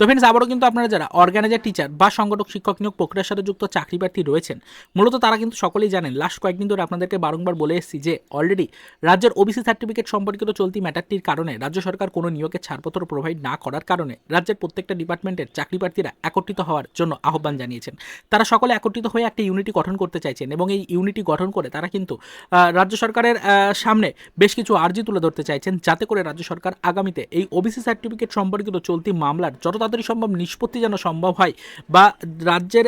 তো ফ্রেন্ডস আবারও কিন্তু আপনারা যারা অর্গানাইজার টিচার বা সংগঠক, শিক্ষক নিয়োগ প্রক্রিয়ার সাথে যুক্ত চাকরি প্রার্থী রয়েছেন, মূলত তারা কিন্তু সকলেই জানেন লাস্ট কয়েকদিন ধরে আপনাদেরকে বারংবার বলে এসেছি যে অলরেডি রাজ্যের ওবিসি সার্টিফিকেট সম্পর্কিত চলতি ম্যাটারটির কারণে রাজ্য সরকার কোনো নিয়োগের ছাড়পত্র প্রোভাইড না করার কারণে রাজ্যের প্রত্যেকটা ডিপার্টমেন্টের চাকরি প্রার্থীরা একত্রিত হওয়ার জন্য আহ্বান জানিয়েছেন। তারা সকলে একত্রিত হয়ে একটা ইউনিটি গঠন করতে চাইছেন এবং এই ইউনিটি গঠন করে তারা কিন্তু রাজ্য সরকারের সামনে বেশ কিছু আর্জি তুলে ধরতে চাইছেন, যাতে করে রাজ্য সরকার আগামীতে এই ওবিসি সার্টিফিকেট সম্পর্কিত চলতি মামলার যত তাড়াতাড়ি সম্ভব নিষ্পত্তি যেন সম্ভব হয় বা রাজ্যের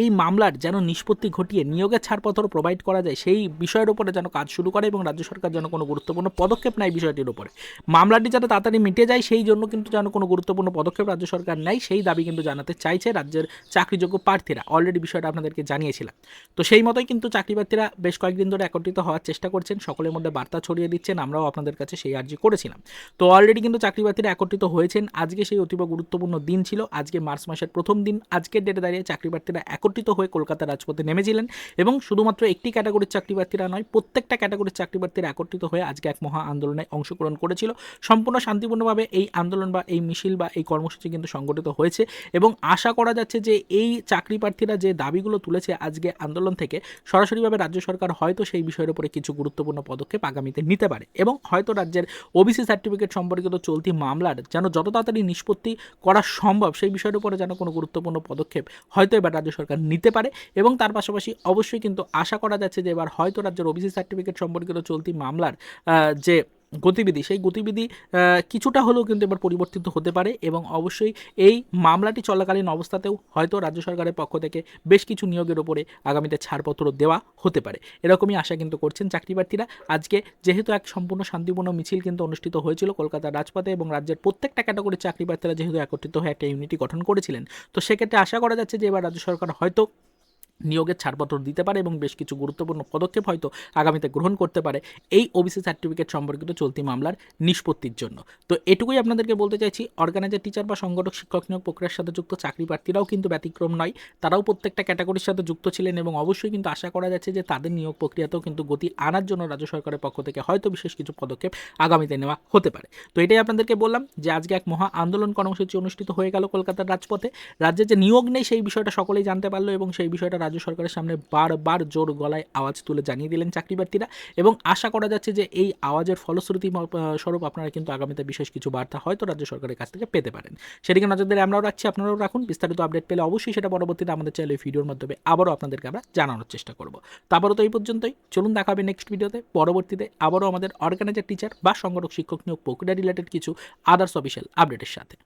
এই মামলার যেন নিষ্পত্তি ঘটিয়ে নিয়োগের ছাড়পত্র প্রোভাইড করা যায়, সেই বিষয়ের উপরে যেন কাজ শুরু করে এবং রাজ্য সরকার যেন কোনো গুরুত্বপূর্ণ পদক্ষেপ নেয় বিষয়টির উপরে। মামলাটি যাতে তাড়াতাড়ি মিটে যায়, সেই জন্য কিন্তু যেন কোনো গুরুত্বপূর্ণ পদক্ষেপ রাজ্য সরকার নেয়, সেই দাবি কিন্তু জানাতে চাইছে রাজ্যের চাকরিযোগ্য প্রার্থীরা। অলরেডি বিষয়টা আপনাদেরকে জানিয়েছিলাম। তো সেই মতোই কিন্তু চাকরি প্রার্থীরা বেশ কয়েকদিন ধরে একত্রিত হওয়ার চেষ্টা করছেন, সকলের মধ্যে বার্তা ছড়িয়ে দিচ্ছেন, আমরাও আপনাদের কাছে সেই আর্জি করেছিলাম। তো অলরেডি কিন্তু চাকরি প্রার্থীরা একত্রিত হয়েছেন, আজকে সেই অতীব গুরুত্বপূর্ণ দিন ছিল। আজকে মার্চ মাসের প্রথম দিন। আজকের ডেটে দাঁড়িয়ে চাকরি প্রার্থীরা একত্রিত হয়ে কলকাতা রাজপথে নেমেছিলেন এবং শুধুমাত্র একটি ক্যাটাগরির চাকরি প্রার্থীরা নয়, প্রত্যেকটা ক্যাটাগরির চাকরি প্রার্থীরা একত্রিত হয়ে আজকে এক মহা আন্দোলনে অংশগ্রহণ করেছিল। সম্পূর্ণ শান্তিপূর্ণভাবে এই আন্দোলন বা এই মিছিল বা এই কর্মসূচি কিন্তু সংগঠিত হয়েছে এবং আশা করা যাচ্ছে যে এই চাকরি প্রার্থীরা যে দাবিগুলো তুলেছে আজকে আন্দোলন থেকে, সরাসরিভাবে রাজ্য সরকার হয়তো সেই বিষয়ের উপরে কিছু গুরুত্বপূর্ণ পদক্ষেপ আগামীতে নিতে পারে এবং হয়তো রাজ্যের ওবিসি সার্টিফিকেট সম্পর্কিত চলতি মামলার যেন যত তাড়াতাড়ি নিষ্পত্তি করা সম্ভব, সেই বিষয়ের উপরে যেন কোনো গুরুত্বপূর্ণ পদক্ষেপ হয়তো এবার রাজ্য সরকার নিতে পারে এবং তার পাশাপাশি অবশ্যই কিন্তু আশা করা যাচ্ছে যে এবার হয়তো রাজ্যের ওবিসি সার্টিফিকেট সম্পর্কিত চলতি মামলার যে গতিবিধি, সেই গতিবিধি কিছুটা হলেও কিন্তু এবার পরিবর্তিত হতে পারে এবং অবশ্যই এই মামলাটি চলাকালীন অবস্থাতেও হয়তো রাজ্য সরকারের পক্ষ থেকে বেশ কিছু নিয়োগের ওপরে আগামীতে ছাড়পত্র দেওয়া হতে পারে। এরকমই আশা কিন্তু করছেন চাকরি প্রার্থীরা আজকে যেহেতু এক সম্পূর্ণ শান্তিপূর্ণ মিছিল কিন্তু অনুষ্ঠিত হয়েছিল কলকাতার রাজপথে এবং রাজ্যের প্রত্যেকটা ক্যাটাগরির চাকরি প্রার্থীরা যেহেতু একত্রিত হয়ে একটা ইউনিটি গঠন করেছিলেন, তো সেক্ষেত্রে আশা করা যাচ্ছে যে এবার রাজ্য সরকার হয়তো নিয়োগের ছাড়পত্র দিতে পারে এবং বেশ কিছু গুরুত্বপূর্ণ পদক্ষেপ হয়তো আগামীতে গ্রহণ করতে পারে এই ওবিসি সার্টিফিকেট সম্পর্কিত চলতি মামলার নিষ্পত্তির জন্য। তো এটুকুই আপনাদেরকে বলতে চাইছি অর্গানাইজার টিচার বা সংগঠক, শিক্ষক নিয়োগ প্রক্রিয়ার সাথে যুক্ত চাকরি প্রার্থীরাও কিন্তু ব্যতিক্রম নয়। তারাও প্রত্যেকটা ক্যাটাগরির সাথে যুক্ত ছিলেন এবং অবশ্যই কিন্তু আশা করা যাচ্ছে যে তাদের নিয়োগ প্রক্রিয়াতেও কিন্তু গতি আনার জন্য রাজ্য সরকারের পক্ষ থেকে হয়তো বিশেষ কিছু পদক্ষেপ আগামীতে নেওয়া হতে পারে। তো এটাই আপনাদেরকে বললাম যে আজকে এক মহা আন্দোলন কর্মসূচি অনুষ্ঠিত হয়ে গেল কলকাতার রাজপথে। রাজ্যে যে নিয়োগ নেই সেই বিষয়টা সকলেই জানতে পারল এবং সেই বিষয়টা রাজ্য সরকারের সামনে বারবার জোর গলায় আওয়াজ তুলে জানিয়ে দিলেন চাকরি প্রার্থীরা এবং আশা করা যাচ্ছে যে এই আওয়াজের ফলশ্রুতি স্বরূপ আপনারা কিন্তু আগামীতে বিশেষ কিছু বার্তা হয়তো রাজ্য সরকারের কাছ থেকে পেতে পারেন। সেদিকে নজর দিলে আমরাও রাখছি, আপনারাও রাখুন। বিস্তারিত আপডেট পেলে অবশ্যই সেটা পরবর্তীতে আমাদের চ্যানেলে ভিডিওর মাধ্যমে আবারও আপনাদেরকে আমরা জানানোর চেষ্টা করব। তারপরও তো এই পর্যন্তই। চলুন দেখা হবে নেক্সট ভিডিওতে পরবর্তীতে আবারও আমাদের অর্গানাইজার টিচার বা সংগঠক, শিক্ষক নিয়োগ প্রক্রিয়া রিলেটেড কিছু আদার্স অফিসিয়াল আপডেটের সাথে।